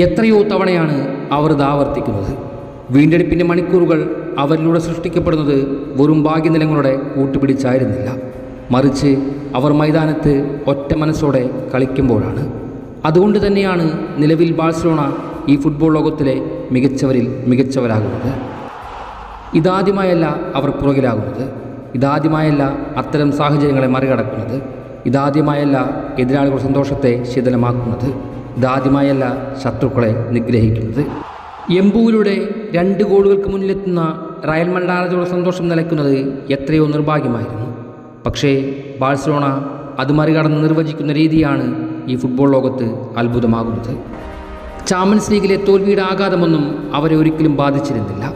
എത്രയോ തവണയാണ് അവർ ഇത് ആവർത്തിക്കുന്നത്. വീണ്ടെടുപ്പിന്റെ മണിക്കൂറുകൾ അവരിലൂടെ സൃഷ്ടിക്കപ്പെടുന്നത് വെറും ഭാഗ്യനിലങ്ങളുടെ കൂട്ടുപിടിച്ചായിരുന്നില്ല. മറിച്ച് അവർ മൈതാനത്ത് ഒറ്റ മനസ്സോടെ കളിക്കുമ്പോഴാണ്. അതുകൊണ്ട് തന്നെയാണ് നിലവിൽ ബാഴ്സലോണ ഈ ഫുട്ബോൾ ലോകത്തിലെ മികച്ചവരിൽ മികച്ചവരാകുന്നത്. ഇതാദ്യമായല്ല അവർ പുറകിലാകുന്നത്. ഇതാദ്യമായല്ല അത്തരം സാഹചര്യങ്ങളെ മറികടക്കുന്നത്. ഇതാദ്യമായല്ല എതിരാളികളുടെ സന്തോഷത്തെ ശീതലമാക്കുന്നത് ഇതാദ്യമായല്ല ശത്രുക്കളെ നിഗ്രഹിക്കുന്നത്. എംബുവിലൂടെ രണ്ട് ഗോളുകൾക്ക് മുന്നിലെത്തുന്ന റയൽ മണ്ടാനതയുടെ സന്തോഷം നിലയ്ക്കുന്നത് എത്രയോ നിർഭാഗ്യമായിരുന്നു. പക്ഷേ ബാഴ്സലോണ അത് മറികടന്ന് നിർവചിക്കുന്ന രീതിയാണ് ഈ ഫുട്ബോൾ ലോകത്ത് അത്ഭുതമാകുന്നത്. ചാമ്പ്യൻസ് ലീഗിലെ തോൽവിയുടെ ആഘാതമൊന്നും അവരെ ഒരിക്കലും ബാധിച്ചിരുന്നില്ല.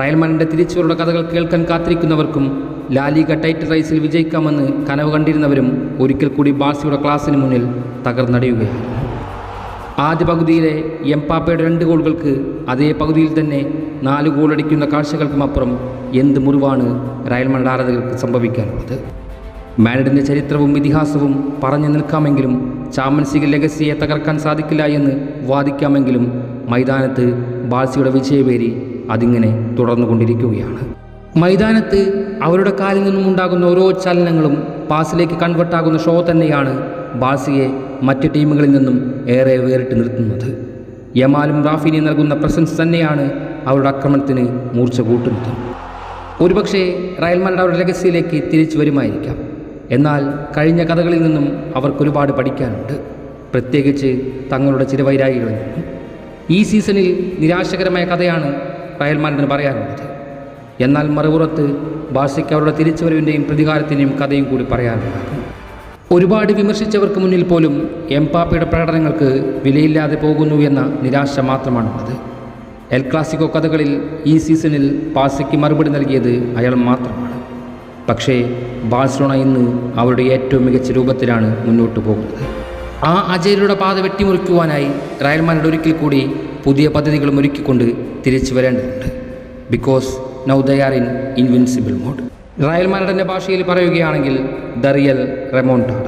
റയൽ മണ്ണിന്റെ തിരിച്ചുവരുടെ കഥകൾ കേൾക്കാൻ കാത്തിരിക്കുന്നവർക്കും ലാലിക ടൈറ്റ് റൈസിൽ വിജയിക്കാമെന്ന് കനവ് കണ്ടിരുന്നവരും ഒരിക്കൽ കൂടി ബാഴ്സയുടെ ക്ലാസ്സിന് മുന്നിൽ തകർന്നടിയുകയായിരുന്നു. ആദ്യ പകുതിയിലെ എംപാപ്പയുടെ രണ്ട് ഗോളുകൾക്ക് അതേ പകുതിയിൽ തന്നെ നാല് ഗോളടിക്കുന്ന കാഴ്ചകൾക്കുമപ്പുറം എന്ത് മുറിവാണ് റയൽ മാഡ്രിഡ് ആരാധകർക്ക് സംഭവിക്കാനുള്ളത് മാഡ്രിഡിന്റെ ചരിത്രവും ഇതിഹാസവും പറഞ്ഞു നിൽക്കാമെങ്കിലും ചാമ്പ്യൻസ് ലീഗ് ലെഗസിയെ തകർക്കാൻ സാധിക്കില്ല എന്ന് വാദിക്കാമെങ്കിലും മൈതാനത്ത് ബാഴ്സയുടെ വിജയപേരി അതിങ്ങനെ തുടർന്നുകൊണ്ടിരിക്കുകയാണ്. മൈതാനത്ത് അവരുടെ കാലിൽ നിന്നും ഉണ്ടാകുന്ന ഓരോ ചലനങ്ങളും പാസിലേക്ക് കൺവെർട്ടാകുന്ന ഷോ തന്നെയാണ് ബാഴ്സയെ മറ്റ് ടീമുകളിൽ നിന്നും ഏറെ വേറിട്ട് നിർത്തുന്നത്. യമാലും റാഫിനി നൽകുന്ന പ്രസൻസ് തന്നെയാണ് അവരുടെ ആക്രമണത്തിന് മൂർച്ച കൂട്ടുന്നത്. ഒരുപക്ഷേ റയൽ മാഡ്രിഡ് അവരുടെ രഹസ്യയിലേക്ക് തിരിച്ചു വരുമായിരിക്കാം. എന്നാൽ കഴിഞ്ഞ കഥകളിൽ നിന്നും അവർക്ക് ഒരുപാട് പഠിക്കാനുണ്ട്. പ്രത്യേകിച്ച് തങ്ങളുടെ ചിരവൈരാഗികളിൽ നിന്നും. ഈ സീസണിൽ നിരാശകരമായ കഥയാണ് റയൽ മാഡ്രിഡിന് പറയാനുള്ളത്. എന്നാൽ മറുപുറത്ത് ബാഴ്സയ്ക്ക് അവരുടെ തിരിച്ചുവരവിന്റെയും പ്രതികാരത്തിന്റെയും കഥയും കൂടി പറയാനുണ്ടാകും ഒരുപാട് വിമർശിച്ചവർക്ക് മുന്നിൽ പോലും എംപാപ്പയുടെ പ്രകടനങ്ങൾക്ക് വിലയില്ലാതെ പോകുന്നു എന്ന നിരാശ മാത്രമാണുള്ളത്. എൽ ക്ലാസിക്കോ കഥകളിൽ ഈ സീസണിൽ പാസയ്ക്ക് മറുപടി നൽകിയത് അയാൾ മാത്രമാണ്. പക്ഷേ ബാഴ്സലോണ ഇന്ന് അവരുടെ ഏറ്റവും മികച്ച രൂപത്തിലാണ് മുന്നോട്ട് പോകുന്നത്. ആ അജയരുടെ പാത വെട്ടിമുറിക്കുവാനായി റയൽ മാഡ്രിഡ് ഒരിക്കൽ കൂടി പുതിയ പദ്ധതികളും ഒരുക്കിക്കൊണ്ട് തിരിച്ചു വരേണ്ടതുണ്ട്. Because now they are in invincible mode. Real മാഡ്രിഡിന്റെ ഭാഷയിൽ പറയുകയാണെങ്കിൽ ദ റിയൽ റെമോണ്ടാഡ.